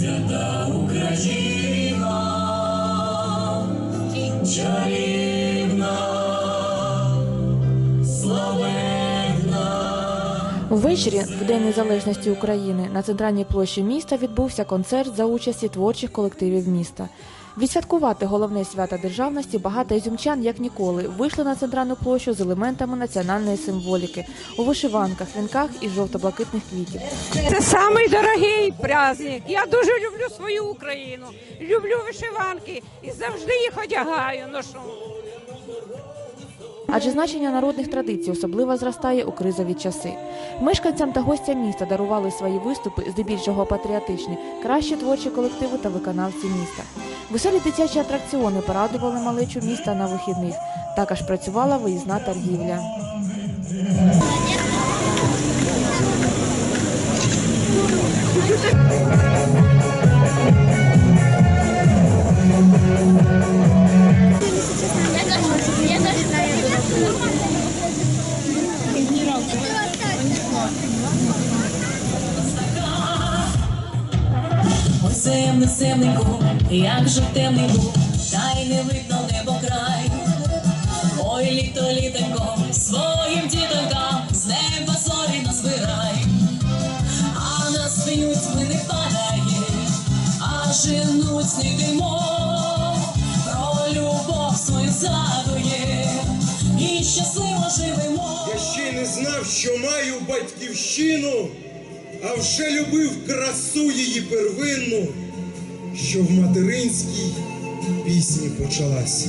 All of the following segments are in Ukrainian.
Свята Україна, чарівна, славетна. Ввечері, в День Незалежності України, на центральній площі міста відбувся концерт за участі творчих колективів міста. Відсвяткувати головне свято державності багато ізюмчан, як ніколи, вийшли на центральну площу з елементами національної символіки у вишиванках, вінках і жовто-блакитних квітів. Це самий дорогий праздник. Я дуже люблю свою Україну, люблю вишиванки і завжди їх одягаю. Ношу. Адже значення народних традицій особливо зростає у кризові часи. Мешканцям та гостям міста дарували свої виступи, здебільшого патріотичні, кращі творчі колективи та виконавці міста. Веселі дитячі атракціони порадували малечу міста на вихідних. Також працювала виїзна торгівля. Земне, земнику, як же темний був, та й не видно небо край. Ой, літо, літенько, своїм дітонькам з неба зорі назбирай. А нас п'ють ми не падає, а женуть йдемо. Про любов свою згадує і щасливо живемо. Я ще не знав, що маю батьківщину, а вже любив красу її первинну, що в материнській пісні почалась.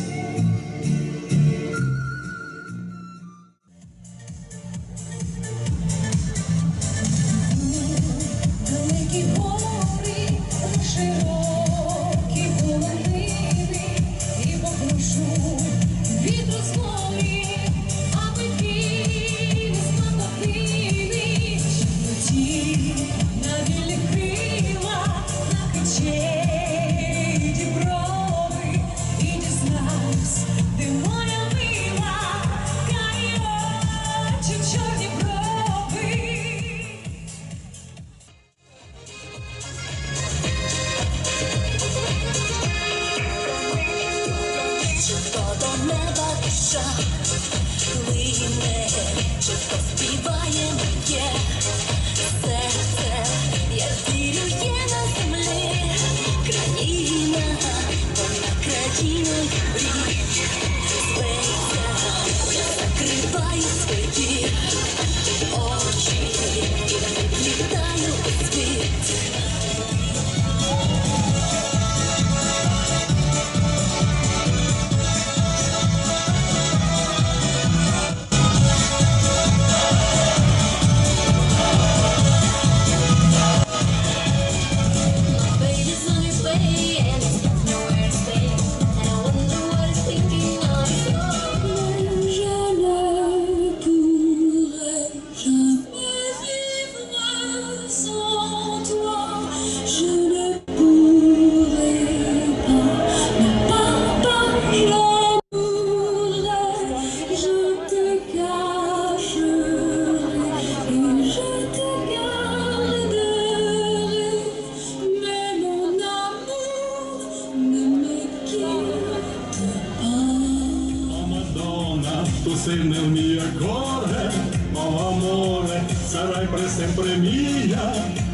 Per sempre mia.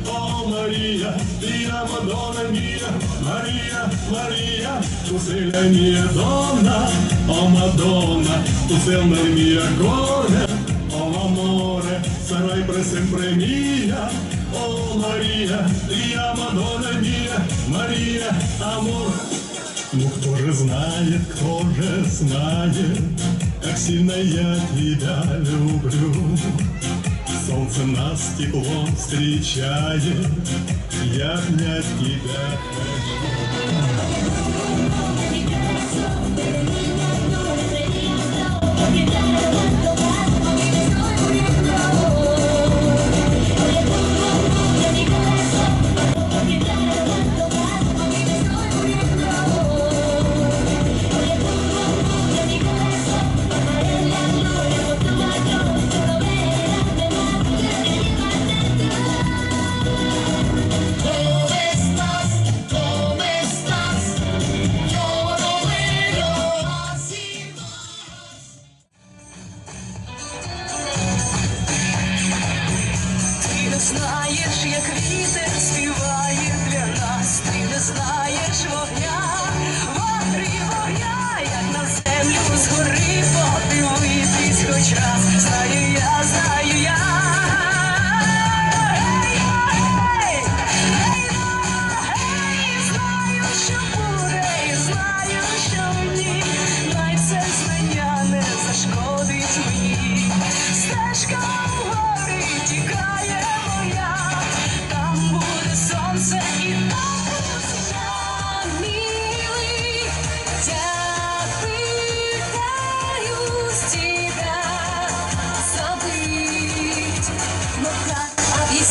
Oh Maria, mia Madonna mia, Maria, Maria, tu sei la mia donna. Oh Madonna, tu sei nel mio cuore, oh amore, sarai per sempre mia. Oh Maria, mia Madonna mia, Maria, amor. Ну кто же знает, кто же знает, как сильно я тебя люблю. Солнце нас теплом встречает, я обнять тебя хочу.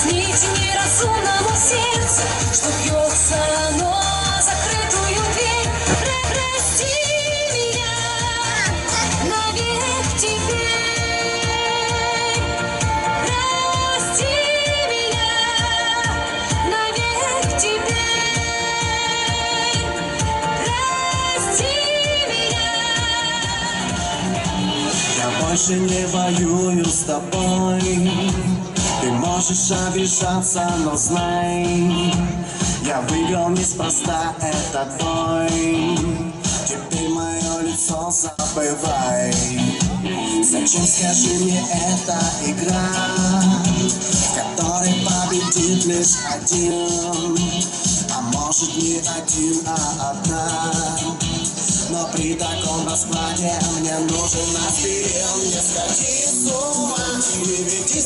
Объяснить неразумному сердцу, что бьется оно закрытую дверь? Пр- Прости меня навек теперь. Прости меня навек теперь. Прости меня. Я больше не воюю с тобой Ты можешь обижаться, но знай Я вывел неспроста этот бой Теперь мое лицо забывай. Зачем, скажи мне, эта игра В которой победит лишь один А может не один, а одна но при таком раскладе мне нужен аспирин Не сходи с ума, не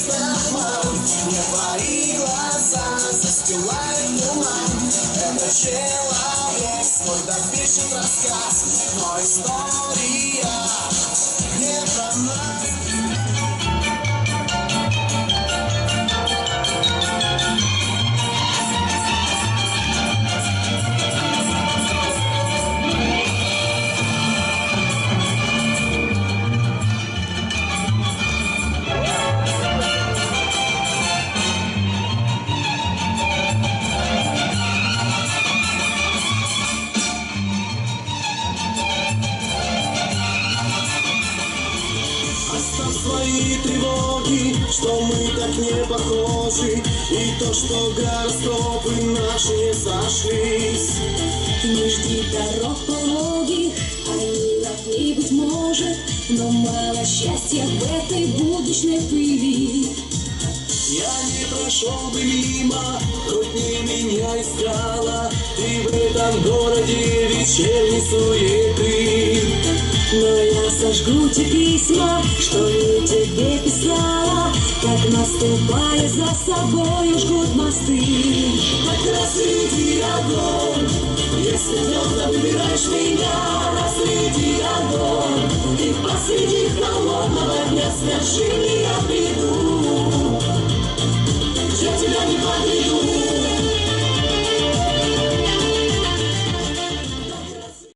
на обман Не твои глаза застилают туман. Это человек, свой допишет рассказ Но история не про нас что мы так не похожи И то, что гороскопы наши не сошлись Не жди дорог пологих, они ровней быть может, но мало счастья в этой будущей пыли. Я не прошел бы мимо, хоть не меня искала Ты в этом городе вечерней суеты Но я сожгу те письма, что не тебе писала, как наступая за собой жгут мосты. Так разведи огонь, если твердо выбираешь меня Разведи огонь, и посреди холодного дня скажи мне, я приду